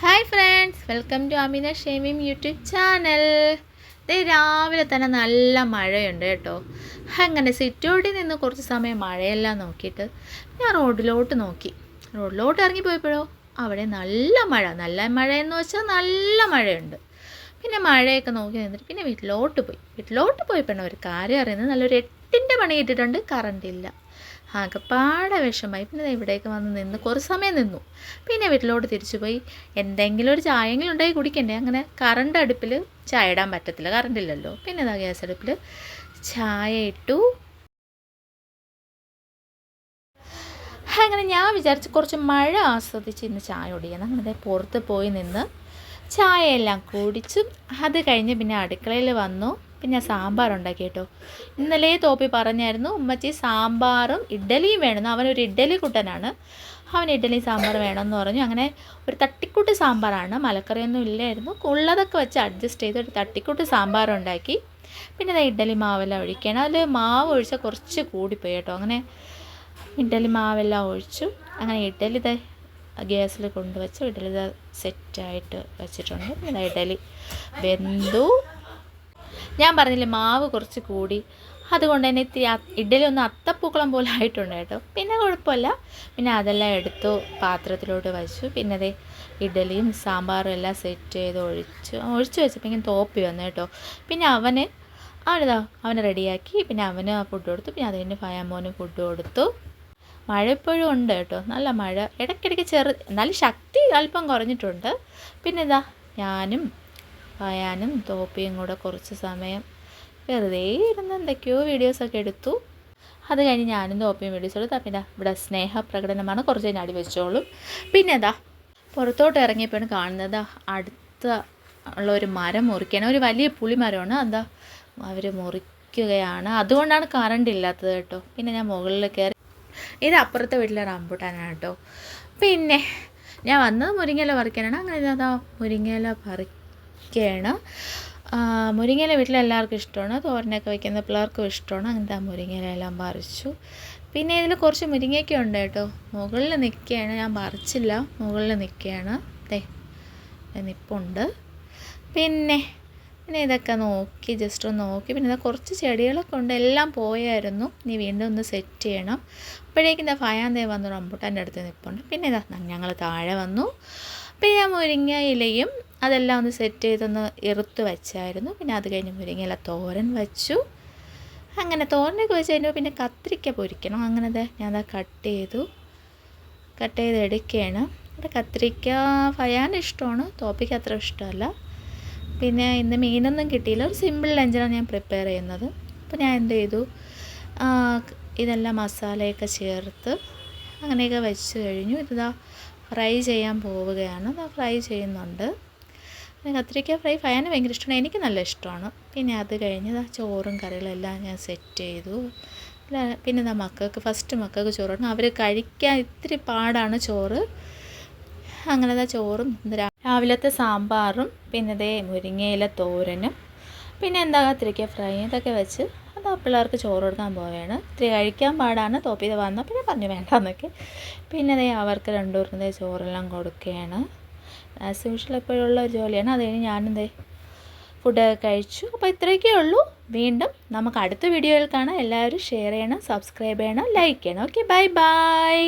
Hi friends welcome to Amina Shemeem YouTube channel ദേ രാവിലെ തന്നെ നല്ല മഴയുണ്ട് കേട്ടോ. അങ്ങനെ സിറ്റോട്ടിൽ നിന്ന് കുറച്ച് സമയം മഴയെല്ലാം നോക്കിയിട്ട് ഞാൻ റോഡിലോട്ട് നോക്കി. റോഡിലോട്ട് ഇറങ്ങിപ്പോയപ്പോഴോ അവിടെ നല്ല മഴ. നല്ല മഴ എന്ന് വെച്ചാൽ നല്ല മഴയുണ്ട്. പിന്നെ മഴയൊക്കെ നോക്കി നിന്നിട്ട് പിന്നെ വീട്ടിലോട്ട് പോയി. വീട്ടിലോട്ട് പോയപ്പോഴാണ് ഒരു കാര്യം അറിയുന്നത്. നല്ലൊരു എട്ടിന്റെ പണി കിട്ടിയിട്ടുണ്ട്. കറണ്ട് ഇല്ല. ആകെപ്പാടെ വിഷമായി പിന്നെ ഇവിടേക്ക് വന്ന് നിന്ന് കുറച്ച് സമയം നിന്നു. പിന്നെ വീട്ടിലോട്ട് തിരിച്ചു പോയി. എന്തെങ്കിലും ഒരു ചായയെങ്കിലും ഉണ്ടായി കുടിക്കണ്ടേ? അങ്ങനെ കറണ്ട് അടുപ്പിൽ ചായ ഇടാൻ പറ്റത്തില്ല. കറണ്ട് ഇല്ലല്ലോ. പിന്നെ ഇതാ ഗ്യാസ് അടുപ്പിൽ ചായ ഇട്ടു. അങ്ങനെ ഞാൻ വിചാരിച്ച് കുറച്ച് മഴ ആസ്വദിച്ച് ഇന്ന് ചായ കുടിക്കുന്നത് അങ്ങനെ പുറത്ത് പോയി നിന്ന് ചായയെല്ലാം കുടിച്ചും. അത് കഴിഞ്ഞ് പിന്നെ അടുക്കളയിൽ വന്നു. പിന്നെ സാമ്പാർ ഉണ്ടാക്കി കേട്ടോ. ഇന്നലെ തോപ്പി പറഞ്ഞായിരുന്നു ഉമ്മച്ചി സാമ്പാറും ഇഡ്ഡലിയും വേണമെന്ന് അവനൊരു ഇഡ്ഡലി കുട്ടനാണ്. അവൻ ഇഡ്ഡലി സാമ്പാർ വേണമെന്ന് പറഞ്ഞു. അങ്ങനെ ഒരു തട്ടിക്കൂട്ട് സാമ്പാറാണ്. മലക്കറിയൊന്നും ഇല്ലായിരുന്നു. ഉള്ളതൊക്കെ വെച്ച് അഡ്ജസ്റ്റ് ചെയ്ത് ഒരു തട്ടിക്കൂട്ട് സാമ്പാർ ഉണ്ടാക്കി. പിന്നെ ദേ ഇഡ്ഡലി മാവെല്ലാം ഒഴിക്കണം. അതിൽ മാവ് ഒഴിച്ചാൽ കുറച്ച് കൂടിപ്പോയി കേട്ടോ. അങ്ങനെ ഇഡ്ഡലി മാവെല്ലാം ഒഴിച്ചു. അങ്ങനെ ഇഡ്ഡലി ദേ ഗ്യാസിൽ കൊണ്ടുവച്ചു. ഇഡ്ഡലി ദാ സെറ്റായിട്ട് വെച്ചിട്ടുണ്ട്. പിന്നെ ഇഡ്ഡലി വെന്തു. ഞാൻ പറഞ്ഞില്ലേ മാവ് കുറച്ച് കൂടി. അതുകൊണ്ട് തന്നെ ഇത്തിരി അ- ഇഡ്ഡലി ഒന്ന് അത്തപ്പൂക്കളം പോലെ ആയിട്ടുണ്ട് കേട്ടോ. പിന്നെ കുഴപ്പമില്ല. പിന്നെ അതെല്ലാം എടുത്തു പാത്രത്തിലോട്ട് വച്ചു. പിന്നെ അതേ ഇഡ്ഡലിയും സാമ്പാറും എല്ലാം സെറ്റ് ചെയ്ത് ഒഴിച്ചു. ഒഴിച്ചു വെച്ചപ്പോൾ ഇങ്ങനെ തോപ്പി വന്നു കേട്ടോ. പിന്നെ അവന് അവനിതാ അവനെ റെഡിയാക്കി പിന്നെ അവന് ഫുഡ് കൊടുത്തു. പിന്നെ അതിന് ഫയാമോന് ഫുഡ് കൊടുത്തു. മഴ ഇപ്പോഴും ഉണ്ട് കേട്ടോ. നല്ല മഴ. ഇടയ്ക്കിടയ്ക്ക് ചെറു നല്ല ശക്തി അല്പം കുറഞ്ഞിട്ടുണ്ട്. പിന്നെ ഇതാ ഞാനും പയാനും തോപ്പിയും കൂടെ കുറച്ച് സമയം വെറുതെ ഇരുന്ന് എന്തൊക്കെയോ വീഡിയോസൊക്കെ എടുത്തു. അത് കഴിഞ്ഞ് ഞാനും തോപ്പിയും വീഡിയോസ് എടുത്തു പിന്നെ ഇവിടെ സ്നേഹപ്രകടനമാണ് കുറച്ച് കഴിഞ്ഞ് അടി വെച്ചോളും. പിന്നെ ഇതാ പുറത്തോട്ട് ഇറങ്ങിയപ്പോഴാണ് കാണുന്നത് അടുത്ത ഉള്ള ഒരു മരം മുറിക്കണം ഒരു വലിയ പുളിമരമാണ് എന്താ അവർ മുറിക്കുകയാണ്. അതുകൊണ്ടാണ് കറണ്ട് ഇല്ലാത്തത് കേട്ടോ. പിന്നെ ഞാൻ മുകളിൽ കയറി ഇത് അപ്പുറത്തെ വീട്ടിലെ റംബൂട്ടാനാണ് കേട്ടോ. പിന്നെ ഞാൻ വന്നത് മുരിങ്ങയില പറിക്കാനാണ്. അങ്ങനെ അതാ മുരിങ്ങയില പറിക്കുകയാണ് ആ, മുരിങ്ങയില വീട്ടിൽ എല്ലാവർക്കും ഇഷ്ടമാണ്. തോരനൊക്കെ വെക്കുന്ന പിള്ളേർക്കും ഇഷ്ടമാണ്. അങ്ങനത്തെ ആ മുരിങ്ങയില എല്ലാം പറിച്ചു. പിന്നെ ഇതിൽ കുറച്ച് മുരിങ്ങയൊക്കെ ഉണ്ട് കേട്ടോ. മുകളിൽ നിൽക്കുകയാണ്. ഞാൻ പറിച്ചില്ല. മുകളിൽ നിൽക്കുകയാണ്. അതെ നിപ്പുണ്ട്. പിന്നെ പിന്നെ ഇതൊക്കെ നോക്കി ജസ്റ്റ് ഒന്ന് നോക്കി. പിന്നെ ഇതാ കുറച്ച് ചെടികളൊക്കെ ഉണ്ട്. എല്ലാം പോയായിരുന്നു. നീ വീണ്ടും ഒന്ന് സെറ്റ് ചെയ്യണം. അപ്പോഴേക്കും ഇതാ ഫയാന്തേ വന്നു റംബുട്ടാന്റെ അടുത്ത് നിൽപ്പുണ്ട് പിന്നെ ഇതാ ഞങ്ങൾ താഴെ വന്നു. പിന്നെ ഞാൻ മുരിങ്ങ ഇലയും അതെല്ലാം ഒന്ന് സെറ്റ് ചെയ്തൊന്ന് എറുത്ത് വെച്ചായിരുന്നു. പിന്നെ അത് കഴിഞ്ഞ് മുരിങ്ങയില തോരൻ വെച്ചു. അങ്ങനെ തോരനൊക്കെ വെച്ച് കഴിഞ്ഞപ്പോൾ പിന്നെ കത്തിരിക്ക പൊരിക്കണം. അങ്ങനെ ദേ ഞാൻ അത് കട്ട് ചെയ്തു. കട്ട് ചെയ്ത് എടുക്കുകയാണ്. ഇവിടെ കത്തിരിക്ക ഫയാൻ ഇഷ്ടമാണ്. തോപ്പിക്ക് അത്ര ഇഷ്ടമല്ല. പിന്നെ ഇന്ന് മീനൊന്നും കിട്ടിയില്ല. ഒരു സിമ്പിൾ ലഞ്ചാണ് ഞാൻ പ്രിപ്പയർ ചെയ്യുന്നത്. അപ്പോൾ ഞാൻ എന്ത് ചെയ്തു? ഇതെല്ലാം മസാലയൊക്കെ ചേർത്ത് അങ്ങനെയൊക്കെ വെച്ച് കഴിഞ്ഞു. ഇതാ ഫ്രൈ ചെയ്യാൻ പോവുകയാണ്. ഫ്രൈ ചെയ്യുന്നുണ്ട്. കത്തിരിക്ക ഫ്രൈ ഫയാന് ഭയങ്കര ഇഷ്ടമാണ് എനിക്ക് നല്ല ഇഷ്ടമാണ്. പിന്നെ അത് കഴിഞ്ഞ് ചോറും കറികളെല്ലാം ഞാൻ സെറ്റ് ചെയ്തു. പിന്നെ നാ മക്കൾക്ക് ഫസ്റ്റ് മക്കൾക്ക് ചോറാണ് അവർ കഴിക്കാൻ ഇത്തിരി പാടാണ് ചോറ്. അങ്ങനെ ദാ ചോറും രാവിലത്തെ സാമ്പാറും പിന്നെ ദേ മുരിങ്ങയില തോരനും പിന്നെ എന്താ കത്തിരിക്ക ഫ്രൈ ഇതൊക്കെ വെച്ച് അത് പിള്ളേർക്ക് ചോറ് കൊടുക്കാൻ പോവുകയാണ്. ഇത്തിരി കഴിക്കാൻ പാടാണ്. തോപ്പിത് വന്നാൽ പിന്നെ പറഞ്ഞു വേണ്ടെന്നൊക്കെ. പിന്നെ അതേ അവർക്ക് രണ്ടുപേർക്കും പേർക്കും ചോറെല്ലാം കൊടുക്കുകയാണ്. ആസ് യൂഷ്വൽ എപ്പോഴുള്ള ഒരു ജോലിയാണ്. അത് കഴിഞ്ഞ് ഞാനും ദേ ഫുഡൊക്കെ കഴിച്ചു. അപ്പോൾ ഇത്രയൊക്കെ ഉള്ളൂ. വീണ്ടും നമുക്ക് അടുത്ത വീഡിയോയിൽ കാണാം. എല്ലാവരും ഷെയർ ചെയ്യണം സബ്സ്ക്രൈബ് ചെയ്യണം ലൈക്ക് ചെയ്യണം. Okay bye bye